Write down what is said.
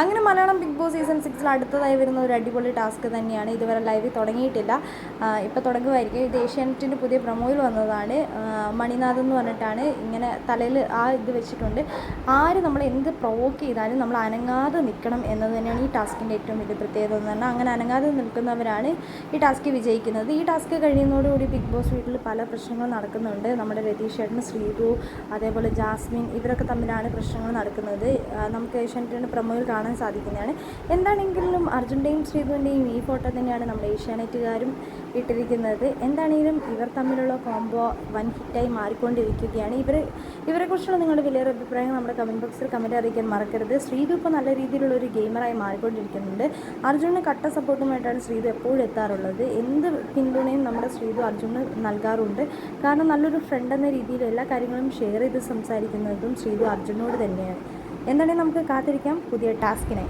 അങ്ങനെ Malayalam big boss season സിക്സിൽ അടുത്തതായി വരുന്ന ഒരു അടിപൊളി ടാസ്ക് തന്നെയാണ് ഇതുവരെ ലൈവിൽ തുടങ്ങിയിട്ടില്ല. ഇപ്പോൾ തുടങ്ങുമായിരിക്കും. ഇത് ഏഷ്യാനെറ്റിന്റെ പുതിയ പ്രൊമോയിൽ വന്നതാണ്. മണിനാഥ് എന്ന് പറഞ്ഞിട്ടാണ് ഇങ്ങനെ തലയിൽ ആ ഇത് വെച്ചിട്ടുണ്ട്. ആര് നമ്മൾ എന്ത് പ്രൊവോക്ക് ചെയ്താലും നമ്മൾ അനങ്ങാതെ നിൽക്കണം എന്നത് തന്നെയാണ് ഈ ടാസ്കിന്റെ ഏറ്റവും വലിയ പ്രത്യേകത എന്ന് പറഞ്ഞാൽ അങ്ങനെ അനങ്ങാതെ നിൽക്കുന്നവരാണ് ഈ ടാസ്ക് വിജയിക്കുന്നത്. ഈ ടാസ്ക് കഴിയുന്നതോടുകൂടി ബിഗ് ബോസ് വീട്ടിൽ പല പ്രശ്നങ്ങളും നടക്കുന്നുണ്ട്. നമ്മുടെ രതീഷ് ചേട്ടൻ ശ്രീതു അതേപോലെ ജാസ്മിൻ ഇവരൊക്കെ തമ്മിലാണ് പ്രശ്നങ്ങൾ നടക്കുന്നത്. നമുക്ക് ഏഷ്യാനെറ്റിന്റെ പ്രൊമോയിൽ കാണാൻ സാധിക്കുന്നതാണ്. എന്താണെങ്കിലും അർജുന്റെയും ശ്രീധുവിന്റെയും ഈ ഫോട്ടോ തന്നെയാണ് നമ്മുടെ ഏഷ്യാനെറ്റുകാരും ഇട്ടിരിക്കുന്നത്. എന്താണെങ്കിലും ഇവർ തമ്മിലുള്ള കോംബോ വൻ ഹിറ്റായി മാറിക്കൊണ്ടിരിക്കുകയാണ്. ഇവർ ഇവരെക്കുറിച്ചുള്ള നിങ്ങളുടെ വലിയൊരു അഭിപ്രായം നമ്മുടെ കമന്റ് ബോക്സിൽ കമന്റ് അറിയിക്കാൻ മറക്കരുത്. ശ്രീതു ഇപ്പോൾ നല്ല രീതിയിലുള്ള ഒരു ഗെയിമറായി മാറിക്കൊണ്ടിരിക്കുന്നുണ്ട്. അർജുന് കട്ട സപ്പോർട്ടുമായിട്ടാണ് ശ്രീധു എപ്പോഴും എത്താറുള്ളത്. എന്ത് പിന്തുണയും നമ്മുടെ ശ്രീധു അർജുന് നൽകാറുണ്ട്. കാരണം നല്ലൊരു ഫ്രണ്ട് എന്ന രീതിയിൽ എല്ലാ കാര്യങ്ങളും ഷെയർ ചെയ്ത് സംസാരിക്കുന്നതും ശ്രീധു അർജുനോട് തന്നെയാണ്. എന്താണെങ്കിൽ നമുക്ക് കാത്തിരിക്കാം പുതിയ ടാസ്കിനെ.